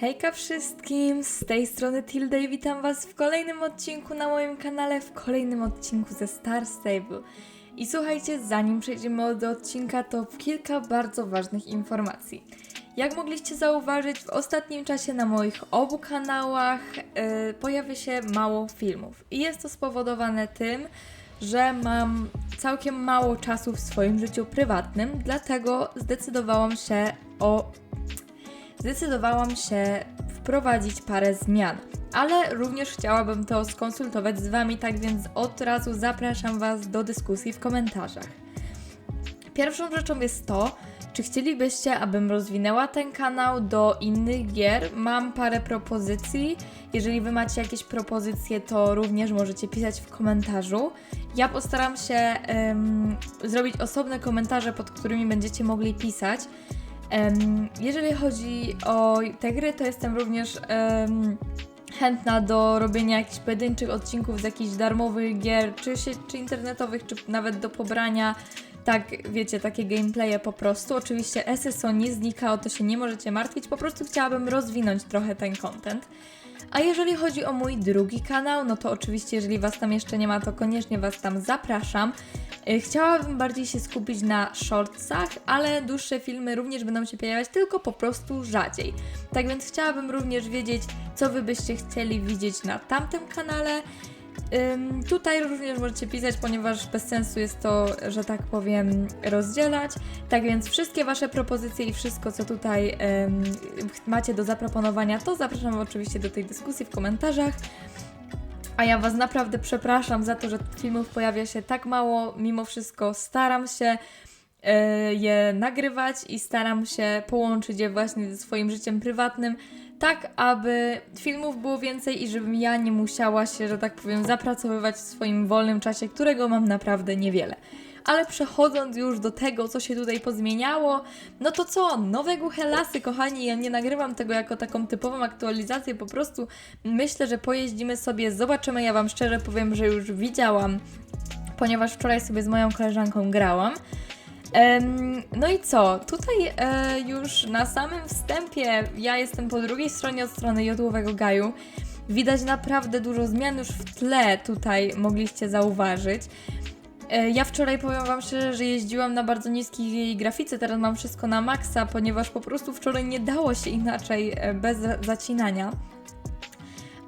Hejka wszystkim, z tej strony Tilda i witam Was w kolejnym odcinku na moim kanale, w kolejnym odcinku ze Star Stable. I słuchajcie, zanim przejdziemy do odcinka, to kilka bardzo ważnych informacji. Jak mogliście zauważyć, w ostatnim czasie na moich obu kanałach yy, pojawia się mało filmów. I jest to spowodowane tym, że mam całkiem mało czasu w swoim życiu prywatnym, dlatego zdecydowałam się o zdecydowałam się wprowadzić parę zmian. Ale również chciałabym to skonsultować z Wami, tak więc od razu zapraszam Was do dyskusji w komentarzach. Pierwszą rzeczą jest to, czy chcielibyście, abym rozwinęła ten kanał do innych gier? Mam parę propozycji. Jeżeli Wy macie jakieś propozycje, to również możecie pisać w komentarzu. Ja postaram się em, zrobić osobne komentarze, pod którymi będziecie mogli pisać. Jeżeli chodzi o te gry, to jestem również chętna do robienia jakichś pojedynczych odcinków z jakichś darmowych gier, czy, się, czy internetowych, czy nawet do pobrania. Tak, wiecie, takie gameplaye po prostu. Oczywiście SSO nie znika, o to się nie możecie martwić, po prostu chciałabym rozwinąć trochę ten content. A jeżeli chodzi o mój drugi kanał, no to oczywiście, jeżeli Was tam jeszcze nie ma, to koniecznie Was tam zapraszam. Y, Chciałabym bardziej się skupić na shortsach, ale dłuższe filmy również będą się pojawiać, tylko po prostu rzadziej. Tak więc chciałabym również wiedzieć, co Wy byście chcieli widzieć na tamtym kanale. Ym, tutaj również możecie pisać, ponieważ bez sensu jest to, że tak powiem, rozdzielać. Tak więc wszystkie Wasze propozycje i wszystko, co tutaj ym, macie do zaproponowania, to zapraszam oczywiście do tej dyskusji w komentarzach. A ja Was naprawdę przepraszam za to, że filmów pojawia się tak mało. Mimo wszystko staram się e, je nagrywać i staram się połączyć je właśnie ze swoim życiem prywatnym, tak aby filmów było więcej i żebym ja nie musiała się, że tak powiem, zapracowywać w swoim wolnym czasie, którego mam naprawdę niewiele. Ale przechodząc już do tego, co się tutaj pozmieniało, no to co? Nowe głuche lasy, kochani, ja nie nagrywam tego jako taką typową aktualizację, po prostu myślę, że pojeździmy sobie, zobaczymy. Ja Wam szczerze powiem, że już widziałam, ponieważ wczoraj sobie z moją koleżanką grałam. No i co? Tutaj e, już na samym wstępie ja jestem po drugiej stronie od strony jodłowego gaju. Widać naprawdę dużo zmian już w tle tutaj mogliście zauważyć. E, Ja wczoraj powiem Wam szczerze, że jeździłam na bardzo niskiej grafice, teraz mam wszystko na maksa, ponieważ po prostu wczoraj nie dało się inaczej e, bez za- zacinania.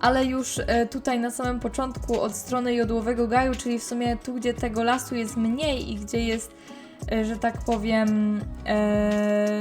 Ale już e, tutaj na samym początku od strony jodłowego gaju, czyli w sumie tu, gdzie tego lasu jest mniej i gdzie jest, że tak powiem,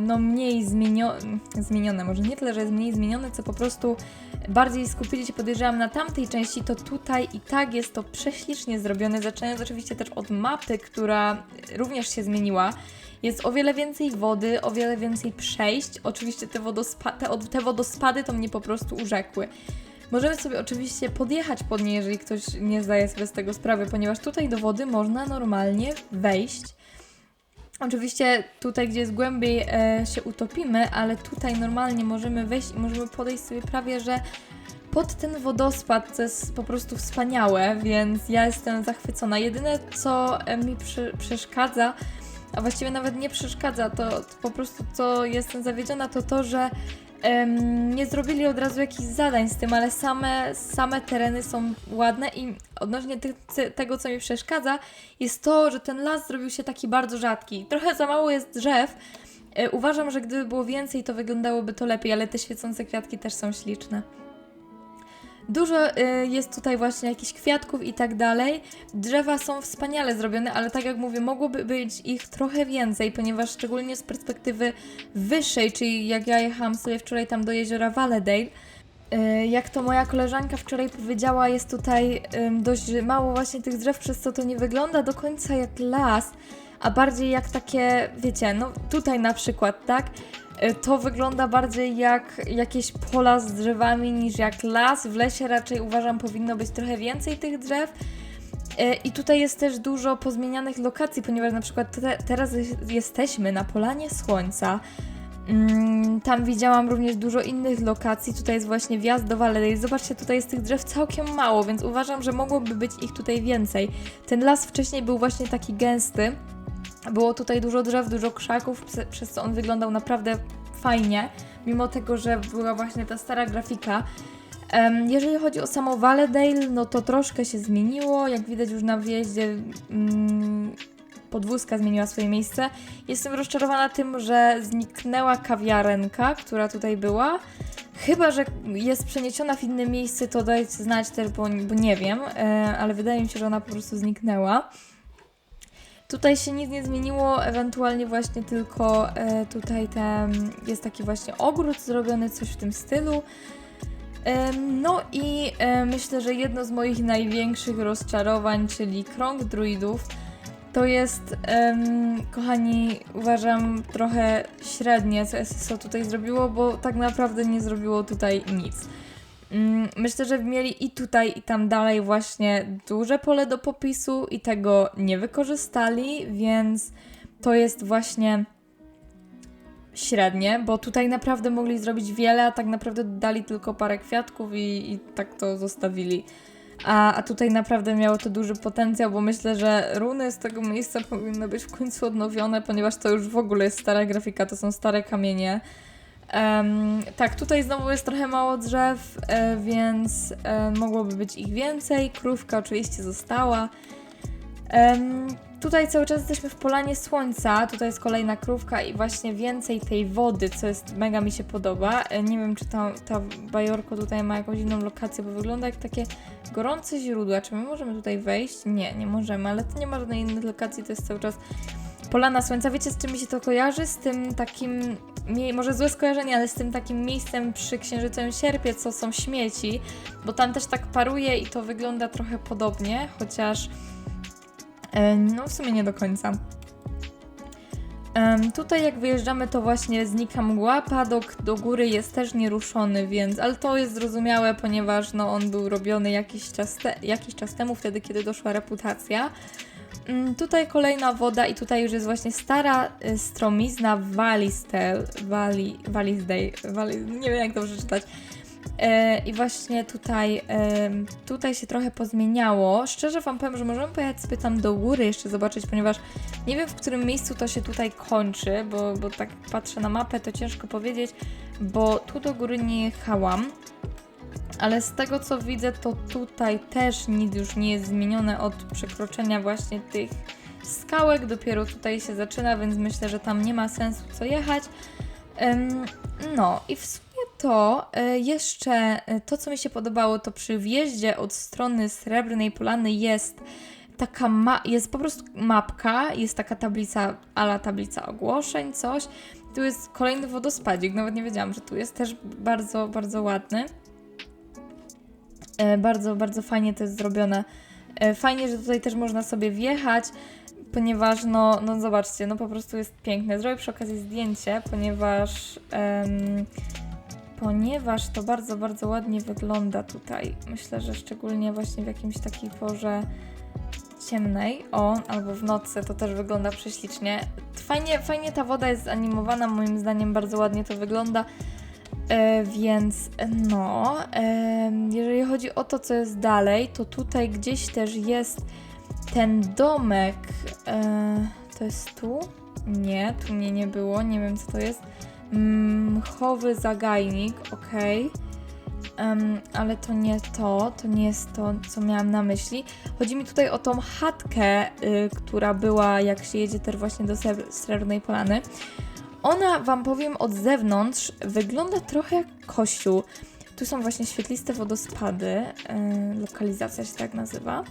no mniej zmienio zmienione, może nie tyle, że jest mniej zmienione, co po prostu bardziej skupili się, podejrzewam, na tamtej części, to tutaj i tak jest to prześlicznie zrobione, zaczynając oczywiście też od mapy, która również się zmieniła. Jest o wiele więcej wody, o wiele więcej przejść. Oczywiście te, wodospa te, te wodospady to mnie po prostu urzekły. Możemy sobie oczywiście podjechać pod nie, jeżeli ktoś nie zdaje sobie z tego sprawy, ponieważ tutaj do wody można normalnie wejść. Oczywiście tutaj, gdzie jest głębiej, e, się utopimy, ale tutaj normalnie możemy wejść i możemy podejść sobie prawie, że pod ten wodospad, co jest po prostu wspaniałe, więc ja jestem zachwycona. Jedyne, co e, mi przy, przeszkadza, a właściwie nawet nie przeszkadza, to, to po prostu co jestem zawiedziona, to to, że em, nie zrobili od razu jakichś zadań z tym, ale same, same tereny są ładne i odnośnie ty, ty, tego, co mi przeszkadza, jest to, że ten las zrobił się taki bardzo rzadki. Trochę za mało jest drzew. E, Uważam, że gdyby było więcej, to wyglądałoby to lepiej, ale te świecące kwiatki też są śliczne. Dużo y, jest tutaj właśnie jakichś kwiatków i tak dalej. Drzewa są wspaniale zrobione, ale tak jak mówię, mogłoby być ich trochę więcej, ponieważ szczególnie z perspektywy wyższej, czyli jak ja jechałam sobie wczoraj tam do jeziora Valedale, y, jak to moja koleżanka wczoraj powiedziała, jest tutaj dość mało właśnie tych drzew, przez co to nie wygląda do końca jak las, a bardziej jak takie, wiecie, no tutaj na przykład, tak? Y, To wygląda bardziej jak jakieś pola z drzewami niż jak las. W lesie raczej uważam powinno być trochę więcej tych drzew. Y, I tutaj jest też dużo pozmienianych lokacji, ponieważ na przykład te, teraz jest- jesteśmy na Polanie Słońca. Mm, Tam widziałam również dużo innych lokacji. Tutaj jest właśnie wjazd do Valedale. Zobaczcie, tutaj jest tych drzew całkiem mało, więc uważam, że mogłoby być ich tutaj więcej. Ten las wcześniej był właśnie taki gęsty. Było tutaj dużo drzew, dużo krzaków, prze- przez co on wyglądał naprawdę fajnie, mimo tego, że była właśnie ta stara grafika. Jeżeli chodzi o samo Valedale, no to troszkę się zmieniło. Jak widać już na wjeździe mm, podwózka zmieniła swoje miejsce. Jestem rozczarowana tym, że zniknęła kawiarenka, która tutaj była. Chyba, że jest przeniesiona w inne miejsce, to dajcie znać też, bo, bo nie wiem, e, ale wydaje mi się, że ona po prostu zniknęła. Tutaj się nic nie zmieniło, ewentualnie właśnie tylko e, tutaj ten, jest taki właśnie ogród zrobiony, coś w tym stylu. No i e, myślę, że jedno z moich największych rozczarowań, czyli krąg druidów, to jest, kochani, uważam trochę średnie, co SSO tutaj zrobiło, bo tak naprawdę nie zrobiło tutaj nic. Mm, Myślę, że mieli i tutaj, i tam dalej właśnie duże pole do popisu i tego nie wykorzystali, więc to jest właśnie średnie, bo tutaj naprawdę mogli zrobić wiele, a tak naprawdę dali tylko parę kwiatków i, i tak to zostawili. A, a tutaj naprawdę miało to duży potencjał, bo myślę, że runy z tego miejsca powinny być w końcu odnowione, ponieważ to już w ogóle jest stara grafika, to są stare kamienie. Em, tak, tutaj znowu jest trochę mało drzew, e, więc e, mogłoby być ich więcej. Krówka oczywiście została. Em, tutaj cały czas jesteśmy w polanie słońca. Tutaj jest kolejna krówka i właśnie więcej tej wody, co jest mega mi się podoba. E, nie wiem, czy ta, ta bajorko tutaj ma jakąś inną lokację, bo wygląda jak takie gorące źródła. Czy my możemy tutaj wejść? Nie, nie możemy, ale to nie ma żadnej innej lokacji, to jest cały czas polana słońca. Wiecie, z czym mi się to kojarzy? Z tym takim, mie- może złe skojarzenie, ale z tym takim miejscem przy Księżycem Sierpie, co są śmieci, bo tam też tak paruje i to wygląda trochę podobnie, chociaż no w sumie nie do końca. Tutaj jak wyjeżdżamy, to właśnie znika mgła, padok do góry jest też nieruszony, więc, ale to jest zrozumiałe, ponieważ no, on był robiony jakiś czas, te, jakiś czas temu, wtedy kiedy doszła reputacja. Mm, Tutaj kolejna woda i tutaj już jest właśnie stara y, stromizna Walistel, Wali, Walisdale, Wali, nie wiem jak to przeczytać. E, I właśnie tutaj, tutaj się trochę pozmieniało. Szczerze Wam powiem, że możemy pojechać sobie tam do góry jeszcze zobaczyć, ponieważ nie wiem w którym miejscu to się tutaj kończy, bo, bo tak patrzę na mapę, to ciężko powiedzieć, bo tu do góry nie jechałam. Ale z tego co widzę, to tutaj też nic już nie jest zmienione od przekroczenia właśnie tych skałek. Dopiero tutaj się zaczyna, więc myślę, że tam nie ma sensu co jechać. No i w sumie to e, jeszcze e, to, co mi się podobało, to przy wjeździe od strony Srebrnej Polany jest taka ma- jest po prostu mapka, jest taka tablica, ala tablica ogłoszeń, coś. Tu jest kolejny wodospadzik, nawet nie wiedziałam, że tu jest też bardzo, bardzo ładny. E, bardzo, bardzo fajnie to jest zrobione. E, fajnie, że tutaj też można sobie wjechać, ponieważ no, no zobaczcie, no po prostu jest piękne. Zrobię przy okazji zdjęcie, ponieważ em, ponieważ to bardzo, bardzo ładnie wygląda tutaj. Myślę, że szczególnie właśnie w jakimś takiej porze ciemnej, o, albo w nocy to też wygląda prześlicznie. Fajnie, fajnie ta woda jest animowana, moim zdaniem bardzo ładnie to wygląda. E, więc no, em, jeżeli chodzi o to, co jest dalej, to tutaj gdzieś też jest ten domek. E, to jest tu? Nie, tu mnie nie było, nie wiem co to jest. Mchowy zagajnik, okej. Em, ale to nie to, to nie jest to, co miałam na myśli. Chodzi mi tutaj o tą chatkę, y, która była, jak się jedzie też właśnie do Srebr- Srebrnej Polany. Ona, Wam powiem, od zewnątrz wygląda trochę jak kościół. Tu są właśnie świetliste wodospady, y, lokalizacja się tak nazywa.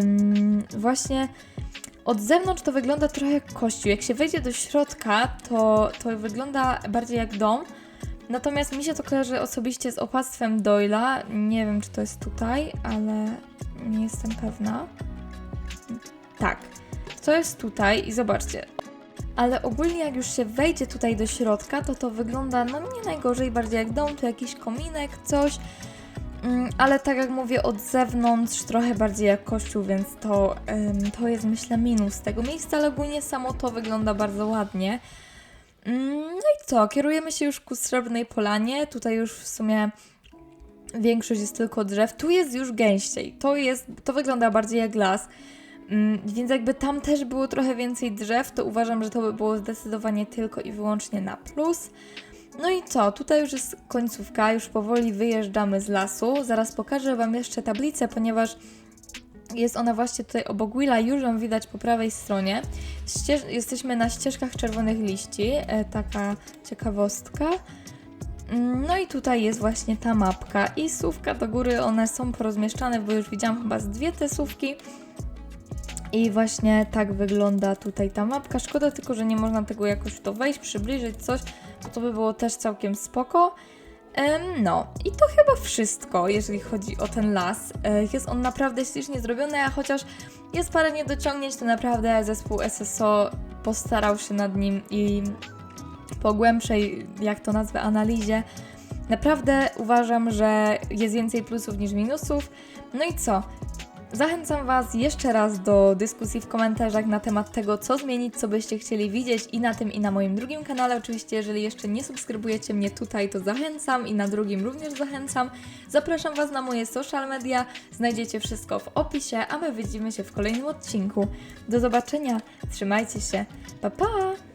Ym, właśnie od zewnątrz to wygląda trochę jak kościół. Jak się wejdzie do środka, to, to wygląda bardziej jak dom. Natomiast mi się to kojarzy osobiście z opactwem Doyla. Nie wiem, czy to jest tutaj, ale nie jestem pewna. Tak, to jest tutaj i zobaczcie. Ale ogólnie jak już się wejdzie tutaj do środka, to to wygląda no nie najgorzej, bardziej jak dom, tu jakiś kominek, coś. Mm, Ale tak jak mówię, od zewnątrz trochę bardziej jak kościół, więc to, to jest myślę minus tego miejsca, ale ogólnie samo to wygląda bardzo ładnie. Mm, No i co, kierujemy się już ku Srebrnej Polanie, tutaj już w sumie większość jest tylko drzew, tu jest już gęściej, to jest, to wygląda bardziej jak las. Mm, Więc jakby tam też było trochę więcej drzew, to uważam, że to by było zdecydowanie tylko i wyłącznie na plus. No i co? Tutaj już jest końcówka, już powoli wyjeżdżamy z lasu. Zaraz pokażę Wam jeszcze tablicę, ponieważ jest ona właśnie tutaj obok Willa, już ją widać po prawej stronie. Ścież- jesteśmy na ścieżkach czerwonych liści, e, taka ciekawostka. Mm, No i tutaj jest właśnie ta mapka i słówka do góry, one są porozmieszczane, bo już widziałam chyba z dwie te słówki. I właśnie tak wygląda tutaj ta mapka. Szkoda tylko, że nie można tego jakoś w to wejść, przybliżyć coś, bo to by było też całkiem spoko. No, i to chyba wszystko, jeżeli chodzi o ten las. E, Jest on naprawdę ślicznie zrobiony, a chociaż jest parę niedociągnięć, to naprawdę zespół SSO postarał się nad nim i po głębszej, jak to nazwę, analizie, naprawdę uważam, że jest więcej plusów niż minusów. No i co? Zachęcam Was jeszcze raz do dyskusji w komentarzach na temat tego, co zmienić, co byście chcieli widzieć i na tym, i na moim drugim kanale. Oczywiście, jeżeli jeszcze nie subskrybujecie mnie tutaj, to zachęcam i na drugim również zachęcam. Zapraszam Was na moje social media, znajdziecie wszystko w opisie, a my widzimy się w kolejnym odcinku. Do zobaczenia, trzymajcie się, pa pa!